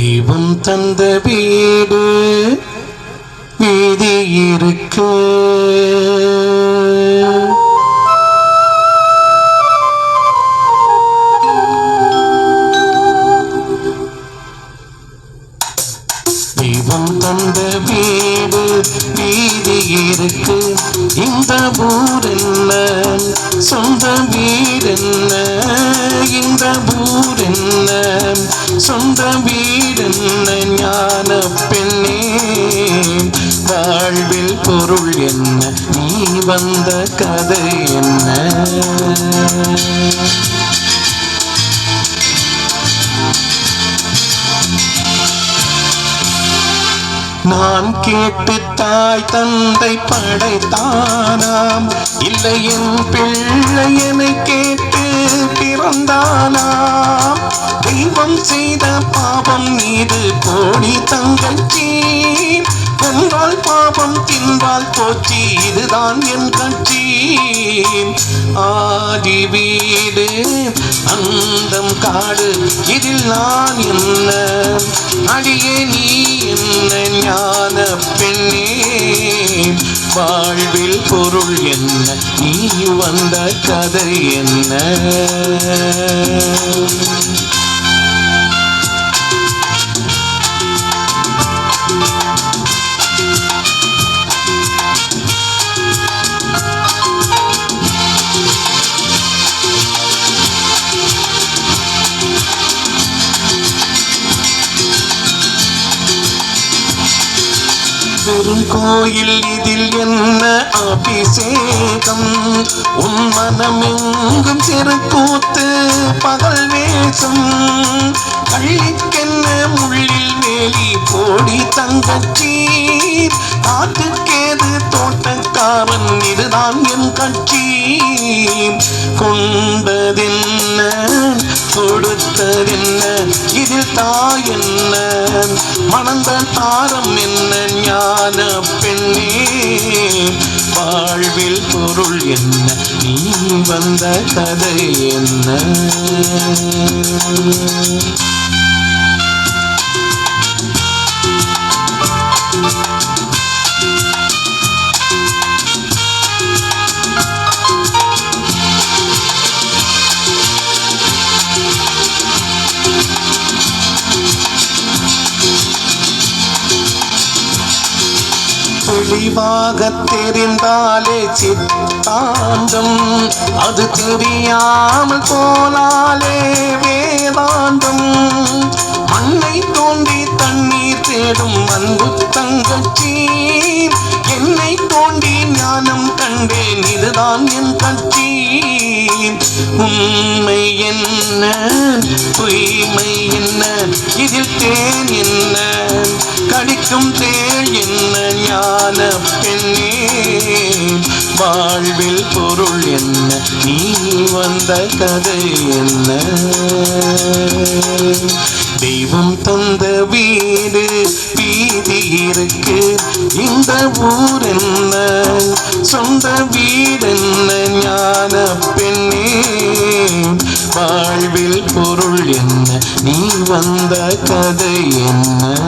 தெய்வம் தந்த வீடு வீதி இருக்கு. தெய்வம் தந்த வீடு வீதி இருக்கு. இந்த ஊர் என்ன? சொந்த வீடு என்ன? இந்த ஊர் என்ன சொந்த வீடு என்ன ஞான பெண்ணே. வாழ்வில் பொருள் என்ன? நீ வந்த கதை என்ன? நான் கேட்டு தாய் தந்தை படைத்தானாம். இல்லை என் பிள்ளை பாவம் செய்த பாவம் மீது கோடி தங்கச்சி கொன்றால் பாவம் தின்பால் போச்சி இதுதான் என் கட்சி ஆதி வீடு அந்தம் காடு இதில் நான் என்ன? அடியே நீ என்ன ஞான பெண்ணே? வாழ்வில் பொருள் என்ன? நீ வந்த கதை என்ன? பெரும் கோயில் இதில் என்ன அபிஷேகம்? உன் மனமெங்கும் திருக்கூத்து பகல் வேஷம். கள்ளிக்கென்ன முள்ளில் வேலி போடி தங்கச்சீர் காட்டுக்கேது தோட்டக்காரன் இதுதான் என் கொண்டதென்ன? கொடுத்ததென்ன? இதில் தாய் என்ன? மணந்த தாரம் என்ன? ஞான பெண்ணே. வாழ்வில் பொருள் என்ன? நீ வந்த கதை என்ன? தெளிவாக தெரிந்தாலே சித்தாந்தம். அது தெரியாமல் போனாலே வேதாந்தம். மண்ணை தோண்டி தண்ணீர் தேடும் அன்பு தங்கச்சி என்னை தோண்டி ஞானம் கண்டேன் இதுதான் என் கட்சி உண்மை என்ன தூய்மை என்ன இதில் தே வாழ்வில் பொருள் என்ன? நீ வந்த கதை என்ன? தெய்வம் தந்த வீடு வீதி இருக்கு. இந்த ஊர் என்ன? சொந்த வீடு என்ன? ஞான பெண்ணே. வாழ்வில் பொருள் என்ன? நீ வந்த கதை என்ன?